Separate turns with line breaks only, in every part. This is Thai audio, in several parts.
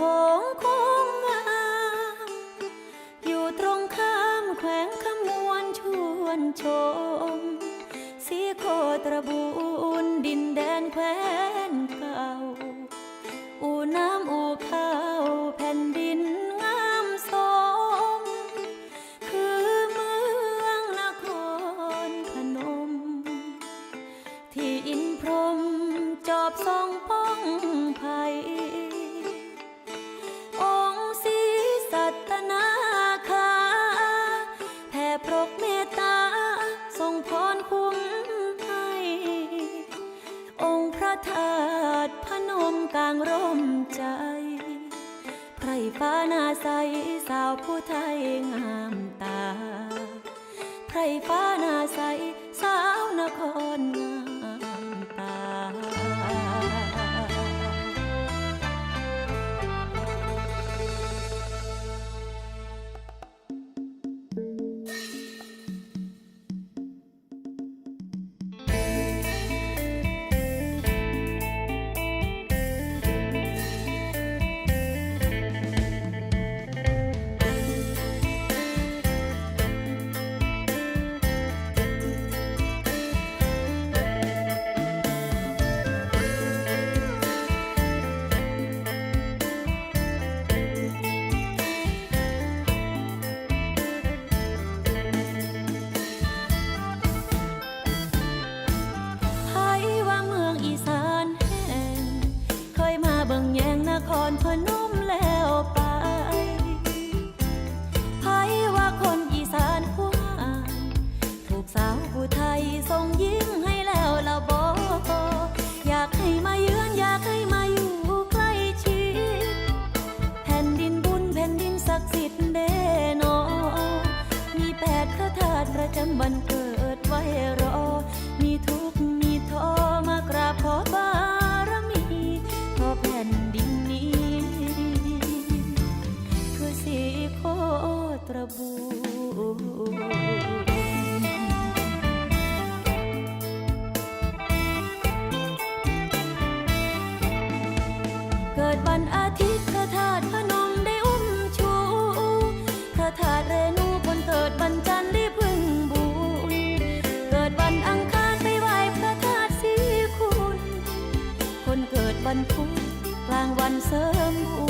ของคงงามอยู่ตรงข้ามแขวงคำมวนชวนชม ดพนมกลางร่มใจ ไพรฟ้านาใสสาวผู้ไทยงามตา ไพรฟ้านาใสสาวนครงาม ที่โคตรบูเกิดวันอาทิตย์พระธาตุพนมได้อุ้มชูพระธาตุเรนูคนเกิดวันจันทร์ได้พึ่งบุญเกิดวันอังคารไปไหว้พระธาตุสีคุณ คนเกิดวันพุธกลางวันเสริมบุญ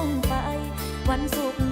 ้อไป วันสุข